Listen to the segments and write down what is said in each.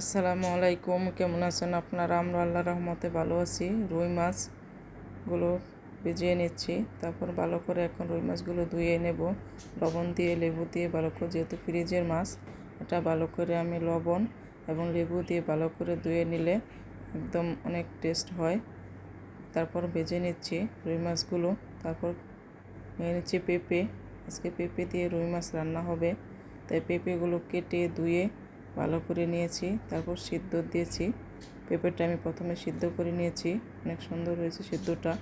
আসসালামু আলাইকুম, কেমন আছেন আপনারা? আমরা আল্লাহ রহমতে ভালো আছি। রুই মাছগুলো ভিজিয়ে নিচ্ছি, তারপর ভালো করে এখন রুই মাছগুলো ধুয়ে নেব। লবণ দিয়ে, লেবু দিয়ে ভালো করে, যেহেতু ফ্রিজের মাছ, এটা ভালো করে আমি লবণ এবং লেবু দিয়ে ভালো করে ধুয়ে নিলে একদম অনেক টেস্ট হয়। তারপর ভেজে নিচ্ছি রুই মাছগুলো, তারপর নিয়ে নিচ্ছি পেঁপে। আজকে পেঁপে দিয়ে রুই মাছ রান্না হবে। তাই পেঁপেগুলো কেটে ধুয়ে ভালো করে নিয়েছি, তারপর সিদ্ধ দিয়েছি। পেঁপেটা আমি প্রথমে সিদ্ধ করে নিয়েছি, অনেক সুন্দর হয়েছে সিদ্ধটা।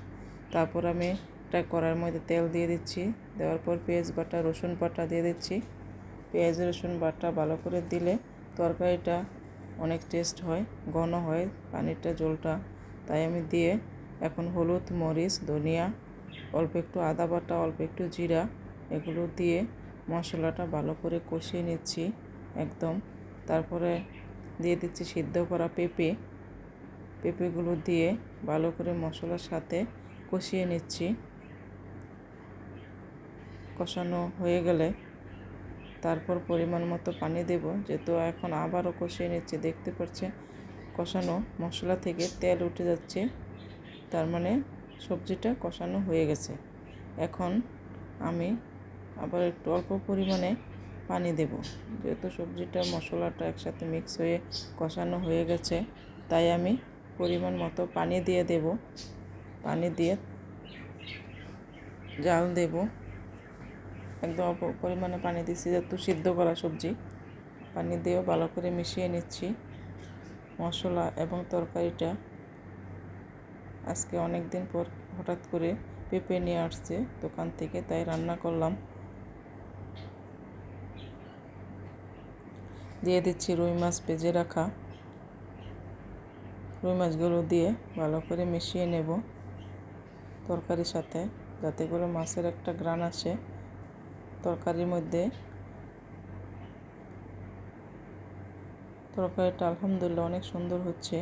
তারপর আমি একটা কড়ার মধ্যে তেল দিয়ে দিচ্ছি, দেওয়ার পর পেঁয়াজ বাটা, রসুন বাটা দিয়ে দিচ্ছি। পেঁয়াজ, রসুন বাটা ভালো করে দিলে তরকারিটা অনেক টেস্ট হয়, ঘন হয়, পানিরটা, জলটা। তাই আমি দিয়ে এখন হলুদ, মরিচ, ধনিয়া, অল্প একটু আদা বাটা, অল্প একটু জিরা, এগুলো দিয়ে মশলাটা ভালো করে কষিয়ে নিচ্ছি একদম। তারপরে দিয়ে দিচ্ছি সিদ্ধ করা পেঁপে। পেঁপেগুলো দিয়ে ভালো করে মশলার সাথে কষিয়ে নিচ্ছি। কষানো হয়ে গেলে তারপর পরিমাণ মতো পানি দেব। যেহেতু এখন আবারও কষিয়ে নিচ্ছি, দেখতে পাচ্ছে কষানো মশলা থেকে তেল উঠে যাচ্ছে। তার মানে সবজিটা কষানো হয়ে গেছে। এখন আমি আবার একটু অল্প পরিমাণে পানি দেব। যেহেতু সবজিটা, মশলাটা একসাথে মিক্স হয়ে কষানো হয়ে গেছে, তাই আমি পরিমাণ মতো পানি দিয়ে দেব। পানি দিয়ে জাল দেব। একদম অল্প পরিমাণে পানি দিচ্ছি যেহেতু সিদ্ধ করা সবজি। পানি দিয়েও ভালো করে মিশিয়ে নিচ্ছি। মশলা এবং তরকারিটা আজকে অনেক দিন পর হঠাৎ করে পেঁপে নিয়ে আসছে দোকান থেকে, তাই রান্না করলাম। দিয়ে দিচ্ছি রুই মাছ ভেজে রাখা। রুই মাছগুলো দিয়ে ভালো করে মিশিয়ে নেব তরকারির সাথে, যাতে করে মাছের একটা গ্রান আসে। তরকারির মধ্যে তরকারিটা আলহামদুলিল্লাহ অনেক সুন্দর হচ্ছে।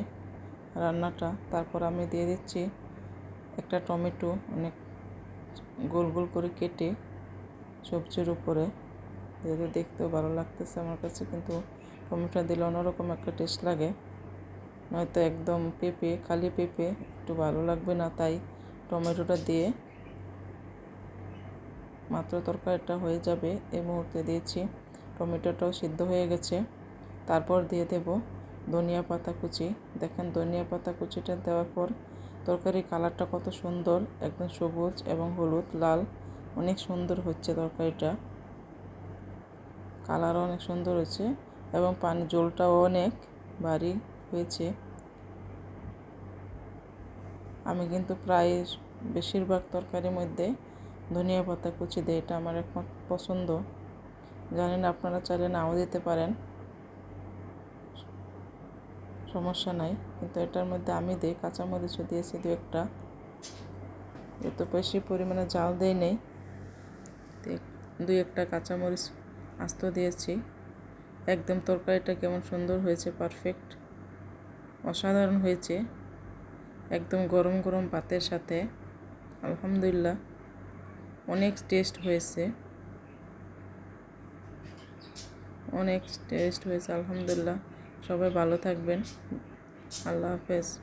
রান্নাটা, তারপর আমি দিয়ে দিচ্ছি একটা টমেটো, অনেক গোল গোল করে কেটে সবজির উপরে। যেহেতু দেখতেও ভালো লাগতেছে আমার কাছে, কিন্তু টমেটো দিলে অন্যরকম একটা টেস্ট লাগে। নয়তো একদম পেঁপে, খালি পেঁপে, একটু ভালো লাগবে না, তাই টমেটোটা দিয়ে মাত্র তরকারিটা হয়ে যাবে। এই মুহূর্তে দিয়েছি, টমেটোটাও সিদ্ধ হয়ে গেছে। তারপর দিয়ে দেব ধনিয়া পাতা কুচি। দেখেন ধনিয়া পাতা কুচিটা দেওয়ার পর তরকারির কালারটা কত সুন্দর, একদম সবুজ এবং হলুদ, লাল। অনেক সুন্দর হচ্ছে তরকারিটা। কালারও অনেক সুন্দর হয়েছে এবং পানি জলটাও অনেক ভারী হয়েছে। আমি কিন্তু প্রায় বেশিরভাগ তরকারির মধ্যে ধনিয়া পাতা কুচি দিই, এটা আমার এখন পছন্দ। জানেন আপনারা চাইলে নাও দিতে পারেন। সমস্যা নাই, কিন্তু এটার মধ্যে আমি দিই, কাঁচামরিচও দিয়েছি দু একটা। এত বেশি পরিমাণে জাল দেই নেই। দুই একটা কাঁচামরিচ আস্ত দিয়েছি। একদম তরকারিটা কেমন সুন্দর হয়েছে পারফেক্ট অসাধারণ হয়েছে। একদম গরম গরম ভাতের সাথে, আলহামদুলিল্লাহ। অনেক টেস্ট হয়েছে। অনেক টেস্ট হয়েছে, আলহামদুলিল্লাহ। সবাই ভালো থাকবেন। আল্লাহ হাফেজ।